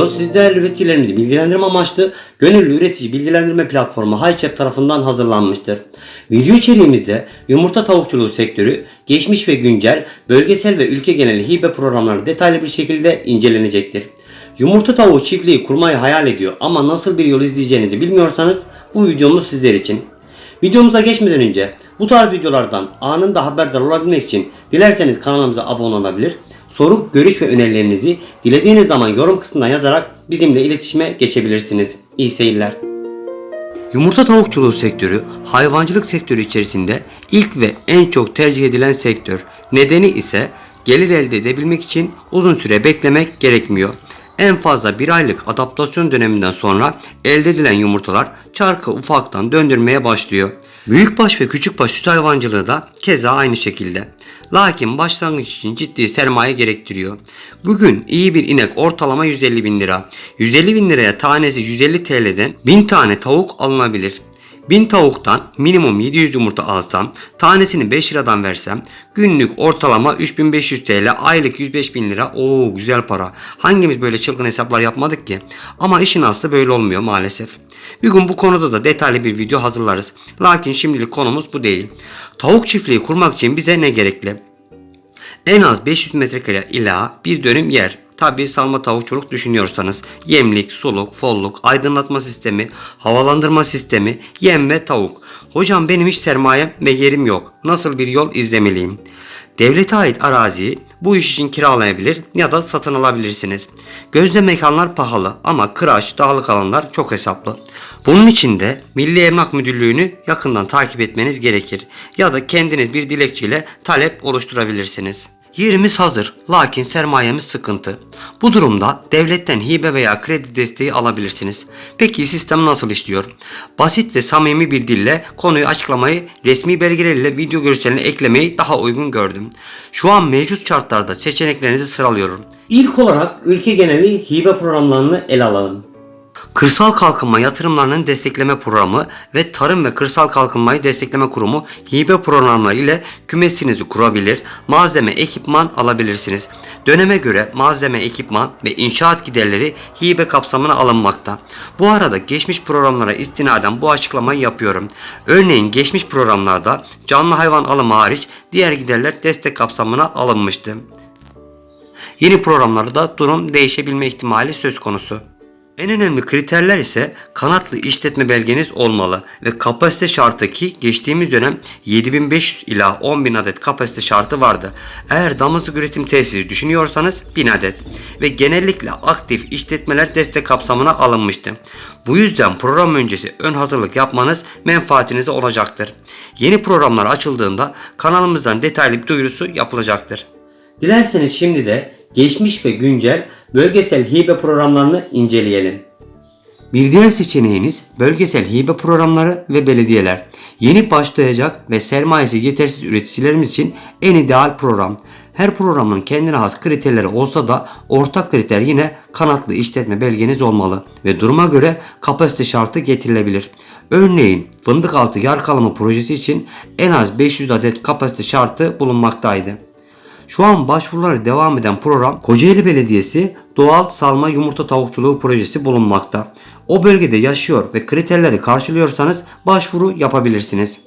video siz değerli üreticilerimizi bilgilendirme amaçlı gönüllü üretici bilgilendirme platformu HiChap tarafından hazırlanmıştır. Video içeriğimizde yumurta tavukçuluğu sektörü, geçmiş ve güncel, bölgesel ve ülke geneli hibe programları detaylı bir şekilde incelenecektir. Yumurta tavuğu çiftliği kurmayı hayal ediyor ama nasıl bir yol izleyeceğinizi bilmiyorsanız bu videomuz sizler için. Videomuza geçmeden önce bu tarz videolardan anında haberdar olabilmek için dilerseniz kanalımıza abone olabilir, soru, görüş ve önerilerinizi dilediğiniz zaman yorum kısmına yazarak bizimle iletişime geçebilirsiniz. İyi seyirler. Yumurta tavukçuluğu sektörü hayvancılık sektörü içerisinde ilk ve en çok tercih edilen sektör. Nedeni ise gelir elde edebilmek için uzun süre beklemek gerekmiyor. En fazla bir aylık adaptasyon döneminden sonra elde edilen yumurtalar çarkı ufaktan döndürmeye başlıyor. Büyükbaş ve küçükbaş süt hayvancılığı da keza aynı şekilde. Lakin başlangıç için ciddi sermaye gerektiriyor. Bugün iyi bir inek ortalama 150 bin lira. 150 bin liraya tanesi 150 TL'den 1000 tane tavuk alınabilir. 1000 tavuktan minimum 700 yumurta alsam, tanesini 5 liradan versem, günlük ortalama 3500 TL, aylık 105 bin lira. Oo güzel para. Hangimiz böyle çılgın hesaplar yapmadık ki? Ama işin aslı böyle olmuyor maalesef. Bir gün bu konuda da detaylı bir video hazırlarız. Lakin şimdilik konumuz bu değil. Tavuk çiftliği kurmak için bize ne gerekli? En az 500 metrekare ila bir dönüm yer. Tabi salma tavukçuluk düşünüyorsanız yemlik, suluk, folluk, aydınlatma sistemi, havalandırma sistemi, yem ve tavuk. Hocam benim hiç sermayem ve yerim yok. Nasıl bir yol izlemeliyim? Devlete ait araziyi bu iş için kiralayabilir ya da satın alabilirsiniz. Gözde mekanlar pahalı ama kıraç, dağlık alanlar çok hesaplı. Bunun için de Milli Emlak Müdürlüğü'nü yakından takip etmeniz gerekir. Ya da kendiniz bir dilekçeyle talep oluşturabilirsiniz. Yerimiz hazır lakin sermayemiz sıkıntı. Bu durumda devletten hibe veya kredi desteği alabilirsiniz. Peki sistem nasıl işliyor? Basit ve samimi bir dille konuyu açıklamayı resmi belgeleriyle video görselini eklemeyi daha uygun gördüm. Şu an mevcut şartlarda seçeneklerinizi sıralıyorum. İlk olarak ülke geneli hibe programlarını ele alalım. Kırsal Kalkınma Yatırımlarının Destekleme Programı ve Tarım ve Kırsal Kalkınmayı Destekleme Kurumu hibe programları ile kümesinizi kurabilir, malzeme, ekipman alabilirsiniz. Döneme göre malzeme, ekipman ve inşaat giderleri hibe kapsamına alınmakta. Bu arada geçmiş programlara istinaden bu açıklamayı yapıyorum. Örneğin geçmiş programlarda canlı hayvan alımı hariç diğer giderler destek kapsamına alınmıştı. Yeni programlarda durum değişebilme ihtimali söz konusu. En önemli kriterler ise kanatlı işletme belgeniz olmalı ve kapasite şartı ki geçtiğimiz dönem 7500 ila 10.000 adet kapasite şartı vardı. Eğer damızlık üretim tesisi düşünüyorsanız 1000 adet ve genellikle aktif işletmeler destek kapsamına alınmıştı. Bu yüzden program öncesi ön hazırlık yapmanız menfaatinize olacaktır. Yeni programlar açıldığında kanalımızdan detaylı bir duyurusu yapılacaktır. Dilerseniz şimdi de geçmiş ve güncel bölgesel hibe programlarını inceleyelim. Bir diğer seçeneğiniz bölgesel hibe programları ve belediyeler. Yeni başlayacak ve sermayesi yetersiz üreticilerimiz için en ideal program. Her programın kendine has kriterleri olsa da ortak kriter yine kanatlı işletme belgeniz olmalı ve duruma göre kapasite şartı getirilebilir. Örneğin fındık altı yar kalımı projesi için en az 500 adet kapasite şartı bulunmaktaydı. Şu an başvuruları devam eden program Kocaeli Belediyesi Doğal Salma Yumurta Tavukçuluğu Projesi bulunmakta. O bölgede yaşıyor ve kriterleri karşılıyorsanız başvuru yapabilirsiniz.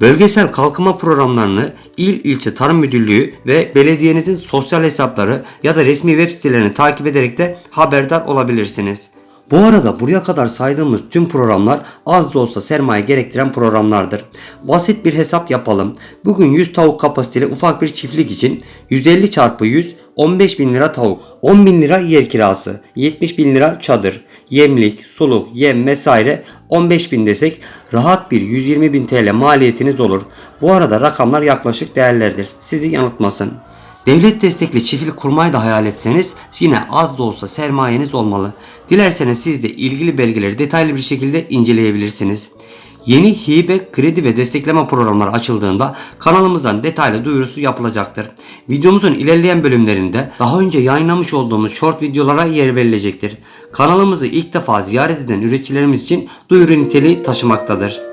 Bölgesel kalkınma programlarını il ilçe tarım müdürlüğü ve belediyenizin sosyal hesapları ya da resmi web sitelerini takip ederek de haberdar olabilirsiniz. Bu arada buraya kadar saydığımız tüm programlar az da olsa sermaye gerektiren programlardır. Basit bir hesap yapalım. Bugün 100 tavuk kapasiteli ufak bir çiftlik için 150 çarpı 100 15 bin lira tavuk, 10 bin lira yer kirası, 70 bin lira çadır, yemlik, suluk, yem vesaire 15 bin desek rahat bir 120 bin TL maliyetiniz olur. Bu arada rakamlar yaklaşık değerlerdir. Sizi yanıltmasın. Devlet destekli çiftlik kurmayı da hayal etseniz yine az da olsa sermayeniz olmalı. Dilerseniz siz de ilgili belgeleri detaylı bir şekilde inceleyebilirsiniz. Yeni hibe, kredi ve destekleme programları açıldığında kanalımızdan detaylı duyurusu yapılacaktır. Videomuzun ilerleyen bölümlerinde daha önce yayınlamış olduğumuz short videolara yer verilecektir. Kanalımızı ilk defa ziyaret eden üreticilerimiz için duyuru niteliği taşımaktadır.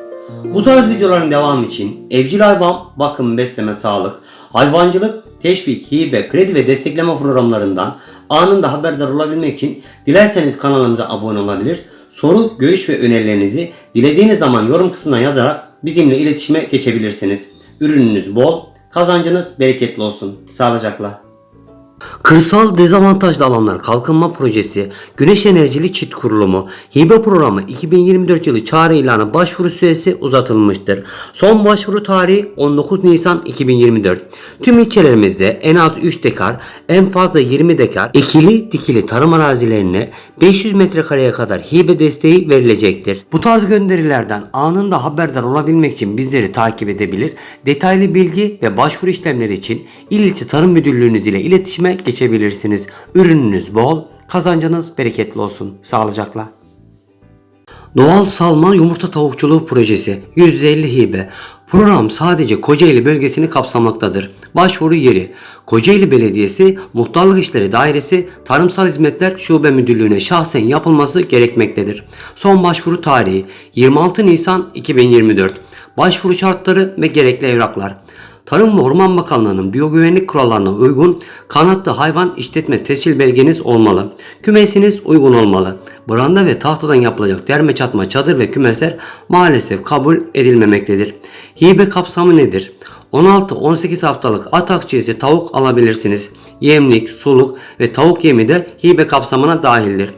Bu tarz videoların devamı için evcil hayvan, bakım, besleme, sağlık, hayvancılık, teşvik, hibe, kredi ve destekleme programlarından anında haberdar olabilmek için dilerseniz kanalımıza abone olabilir. Soru, görüş ve önerilerinizi dilediğiniz zaman yorum kısmına yazarak bizimle iletişime geçebilirsiniz. Ürününüz bol, kazancınız bereketli olsun. Sağlıcakla. Kırsal dezavantajlı alanlar kalkınma projesi, güneş enerjili çift kurulumu, hibe programı 2024 yılı çağrı ilanı başvuru süresi uzatılmıştır. Son başvuru tarihi 19 Nisan 2024. Tüm ilçelerimizde en az 3 dekar, en fazla 20 dekar ekili dikili tarım arazilerine 500 metrekareye kadar hibe desteği verilecektir. Bu tarz gönderilerden anında haberdar olabilmek için bizleri takip edebilir, detaylı bilgi ve başvuru işlemleri için İl İlçe Tarım Müdürlüğünüz ile iletişime geçebilirsiniz. Ürününüz bol, kazancınız bereketli olsun. Sağlıcakla. Doğal Salma Yumurta Tavukçuluğu Projesi %50 hibe. Program sadece Kocaeli bölgesini kapsamaktadır. Başvuru yeri Kocaeli Belediyesi Muhtarlık İşleri Dairesi Tarımsal Hizmetler Şube Müdürlüğü'ne şahsen yapılması gerekmektedir. Son başvuru tarihi 26 Nisan 2024. Başvuru şartları ve gerekli evraklar. Tarım ve Orman Bakanlığı'nın biyogüvenlik kurallarına uygun kanatlı hayvan işletme tescil belgeniz olmalı. Kümesiniz uygun olmalı. Branda ve tahtadan yapılacak derme çatma çadır ve kümesler maalesef kabul edilmemektedir. Hibe kapsamı nedir? 16-18 haftalık atak cinsi tavuk alabilirsiniz. Yemlik, suluk ve tavuk yemi de hibe kapsamına dahildir.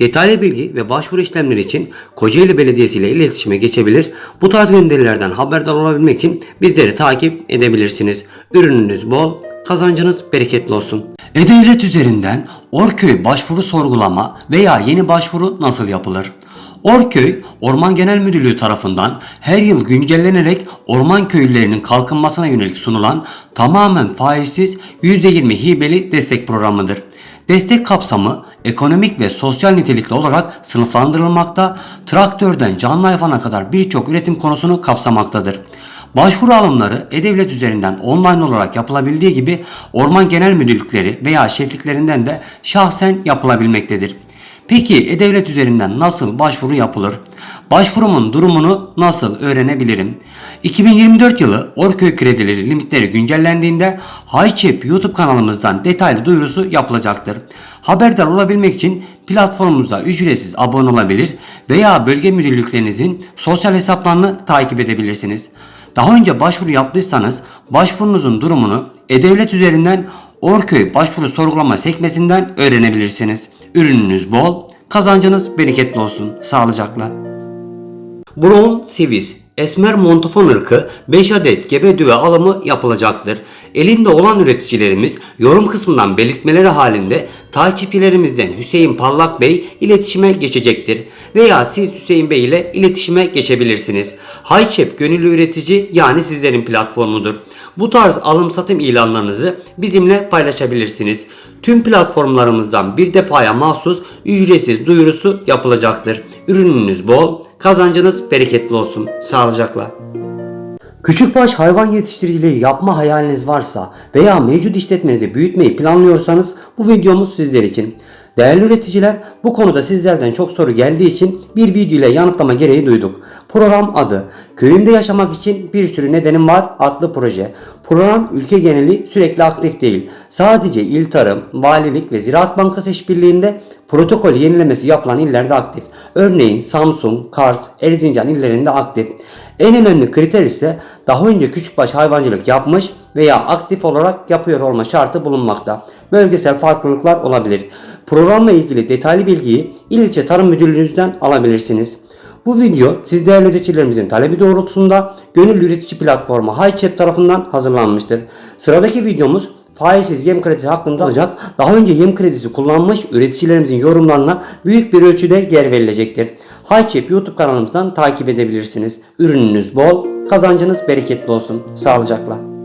Detaylı bilgi ve başvuru işlemleri için Kocaeli Belediyesi ile iletişime geçebilir. Bu tarz gönderilerden haberdar olabilmek için bizleri takip edebilirsiniz. Ürününüz bol, kazancınız bereketli olsun. E-Devlet üzerinden Orköy başvuru sorgulama veya yeni başvuru nasıl yapılır? Orköy, Orman Genel Müdürlüğü tarafından her yıl güncellenerek orman köylülerinin kalkınmasına yönelik sunulan tamamen faizsiz %20 hibeli destek programıdır. Destek kapsamı ekonomik ve sosyal nitelikli olarak sınıflandırılmakta, traktörden canlı hayvana kadar birçok üretim konusunu kapsamaktadır. Başvuru alımları E-Devlet üzerinden online olarak yapılabildiği gibi Orman Genel Müdürlükleri veya şefliklerinden de şahsen yapılabilmektedir. Peki E-Devlet üzerinden nasıl başvuru yapılır? Başvurumun durumunu nasıl öğrenebilirim? 2024 yılı Orköy kredileri limitleri güncellendiğinde HiChip YouTube kanalımızdan detaylı duyurusu yapılacaktır. Haberdar olabilmek için platformumuza ücretsiz abone olabilir veya bölge müdürlüklerinizin sosyal hesaplarını takip edebilirsiniz. Daha önce başvuru yaptıysanız başvurunuzun durumunu E-Devlet üzerinden Orköy başvuru sorgulama sekmesinden öğrenebilirsiniz. Ürününüz bol, kazancınız bereketli olsun. Sağlıcakla. Brown Sivis Esmer Montofon ırkı 5 adet gebe düve alımı yapılacaktır. Elinde olan üreticilerimiz yorum kısmından belirtmeleri halinde takipçilerimizden Hüseyin Parlak Bey iletişime geçecektir. Veya siz Hüseyin Bey ile iletişime geçebilirsiniz. Hayçep gönüllü üretici yani sizlerin platformudur. Bu tarz alım satım ilanlarınızı bizimle paylaşabilirsiniz. Tüm platformlarımızdan bir defaya mahsus ücretsiz duyurusu yapılacaktır. Ürününüz bol, kazancınız bereketli olsun. Sağlıcakla. Küçükbaş hayvan yetiştiriciliği yapma hayaliniz varsa veya mevcut işletmenizi büyütmeyi planlıyorsanız bu videomuz sizler için. Değerli üreticiler bu konuda sizlerden çok soru geldiği için bir video ile yanıtlama gereği duyduk. Program adı Köyümde Yaşamak için Bir Sürü Nedenim Var adlı proje. Program ülke geneli sürekli aktif değil. Sadece İl Tarım, Valilik ve Ziraat Bankası işbirliğinde protokol yenilemesi yapılan illerde aktif. Örneğin Samsun, Kars, Erzincan illerinde aktif. En önemli kriter ise daha önce küçükbaş hayvancılık yapmış veya aktif olarak yapıyor olma şartı bulunmakta. Bölgesel farklılıklar olabilir. Programla ilgili detaylı bilgiyi İl İlçe Tarım Müdürlüğünüzden alabilirsiniz. Bu video siz değerli üreticilerimizin talebi doğrultusunda gönüllü üretici platformu HiChep tarafından hazırlanmıştır. Sıradaki videomuz faizsiz yem kredisi hakkında olacak. Daha önce yem kredisi kullanmış üreticilerimizin yorumlarına büyük bir ölçüde yer verilecektir. HiChep YouTube kanalımızdan takip edebilirsiniz. Ürününüz bol, kazancınız bereketli olsun. Sağlıcakla.